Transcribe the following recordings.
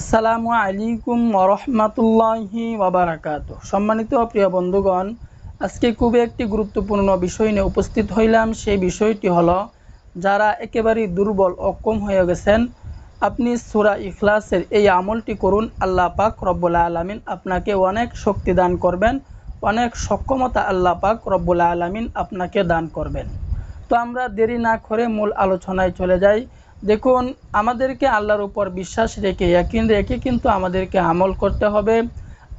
আসসালামু আলাইকুম ওরহমাতুল্লাহি ওয়াবারাকাত সম্মানিত প্রিয় বন্ধুগণ, আজকে খুবই একটি গুরুত্বপূর্ণ বিষয় নিয়ে উপস্থিত হইলাম। সেই বিষয়টি হলো, যারা একেবারেই দুর্বল অক্ষম হয়ে গেছেন, আপনি সুরা ইখলাসের এই আমলটি করুন, আল্লাহ পাক রব্বুল আলমিন আপনাকে অনেক শক্তি দান করবেন, অনেক সক্ষমতা আল্লাহ পাক রব্বুল আলমিন আপনাকে দান করবেন। তো আমরা দেরি না করে মূল আলোচনায় চলে যাই। দেখুন, আমাদেরকে আল্লাহর উপর বিশ্বাস রেখে, ইয়াকিন রেখে কিন্তু আমাদেরকে আমল করতে হবে।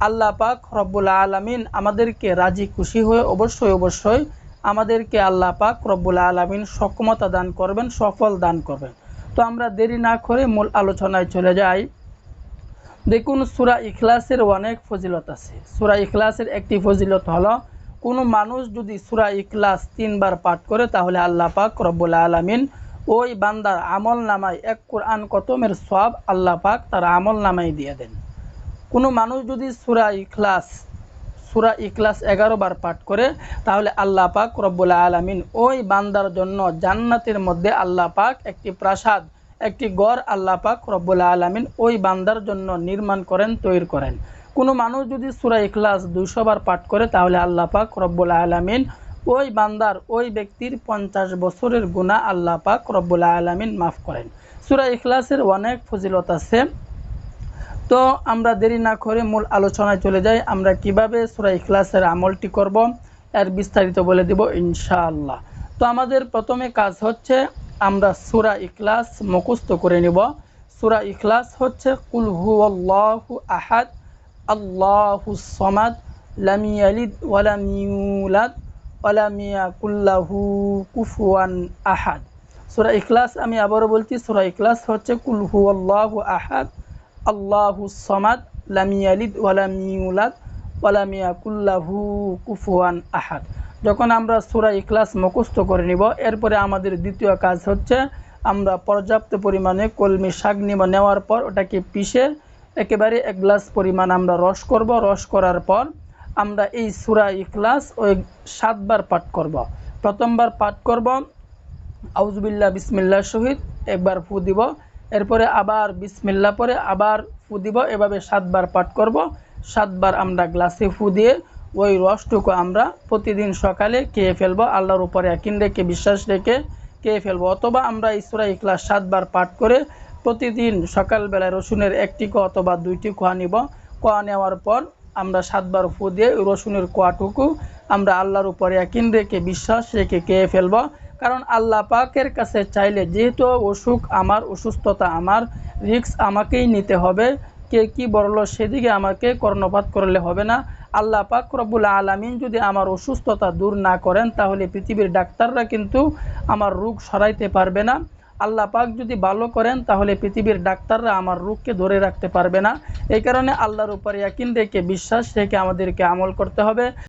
আল্লাহ পাক রব্বুল আলমিন আমাদেরকে রাজি, খুশি হয়ে অবশ্যই অবশ্যই আমাদেরকে আল্লাহ পাক রব্বুল আলমিন সক্ষমতা দান করবেন, সফল দান করবেন। তো আমরা দেরি না করে মূল আলোচনায় চলে যাই। দেখুন, সুরা ইখলাসের অনেক ফজিলত আছে। সুরা ইখলাসের একটি ফজিলত হলো, কোনো মানুষ যদি সুরা ইখলাস তিনবার পাঠ করে, তাহলে আল্লাহ পাক রব্বুল আলমিন ওই বান্দার আমল নামায় এক কোরআন কতমের সব আল্লাহ পাক তার আমল নামায় দিয়ে দেন। কোনো মানুষ যদি সুরা ইখলাস সুরা ইখলাস এগারো বার পাঠ করে, তাহলে আল্লাহ পাক রব্বুল আলমিন ওই বান্দার জন্য জান্নাতের মধ্যে আল্লাহ পাক একটি প্রাসাদ, একটি গড় আল্লাহ পাক রব্বুল আলমিন ওই বান্দার জন্য নির্মাণ করেন, তৈরি করেন। কোনো মানুষ যদি সুরা ইখলাস দুইশো বার পাঠ করে, তাহলে আল্লাহ পাক রব্বুল আলমিন ওই বান্দার ওই ব্যক্তির পঞ্চাশ বছরের গুণা আল্লাহ পাক রব্বুল আলমিন মাফ করেন। সুরা ইখলাসের অনেক ফজিলত আছে। তো আমরা দেরি না করে মূল আলোচনায় চলে যাই। আমরা কীভাবে সুরা ইখলাসের আমলটি করব এর বিস্তারিত বলে দেব ইনশাআল্লাহ। তো আমাদের প্রথমে কাজ হচ্ছে আমরা সুরা ইখলাস মুখস্থ করে নিব। সুরা ইখলাস হচ্ছে কুল হু আল্লাহু আহাদ, আল্লাহু সমাদ, লাম ইয়ালিদ ওয়ালামিয়া কুল্লাহু কুফুয়ান আহাদ। সুরা ইখলাস, আমি আবারও বলছি, সুরা ইখলাস হচ্ছে, কুল হু আল্লাহু আহাদ, আল্লাহু সমাদ লামিয়ালিদ ওয়ালামিউলাদ ওয়ালামিয়া কুল্লাহু কুফুয়ান আহাদ। যখন আমরা সুরা ইখলাস মুখস্থ করে নিব, এরপরে আমাদের দ্বিতীয় কাজ হচ্ছে, আমরা পর্যাপ্ত পরিমাণে কলমি শাক নেওয়ার পর ওটাকে পিষে একেবারে এক গ্লাস পরিমাণ আমরা রস করব। রস করার পর আমরা এই সুরা ইখলাস ওই সাতবার পাঠ করব। প্রথমবার পাঠ করব আউজবিল্লা বিসমিল্লা শহীদ একবার ফু দিব। এরপরে আবার বিসমিল্লা পরে আবার ফু দিব। এভাবে সাতবার পাঠ করব। সাতবার আমরা গ্লাসে ফু দিয়ে ওই রসটুকু আমরা প্রতিদিন সকালে খেয়ে ফেলব। আল্লাহর উপরে একিন রেখে, বিশ্বাস রেখে খেয়ে ফেলব। অথবা আমরা ইসরা ইখলাস সাতবার পাঠ করে প্রতিদিন সকালবেলায় রসুনের একটি কোয়া অথবা দুইটি কোয়া নিব। কোয়া নেওয়ার পর আমরা সাতবার ফু দিয়ে রসুনের কোয়াটুকু আমরা আল্লাহর উপরে একিন রেখে বিশ্বাস রেখে খেয়ে ফেলব। কারণ আল্লাহ পাকের কাছে চাইলে যেহেতু অসুখ আমার, অসুস্থতা আমার রিক্স আমাকেই নিতে হবে। কে কি বলল সেদিকে আমাকে কর্ণপাত করলে হবে না। আল্লাহ পাক রব্বুল আলমিন যদি আমার অসুস্থতা দূর না করেন, তাহলে পৃথিবীর ডাক্তাররা কিন্তু আমার রোগ সরাইতে পারবে না। আল্লাহ পাক যদি ভালো করেন, তাহলে পৃথিবীর ডাক্তাররা আমার রোগকে ধরে রাখতে পারবে না। এই কারণে আল্লাহর উপরে একিন রেখে, বিশ্বাস রেখে আমাদেরকে আমল করতে হবে।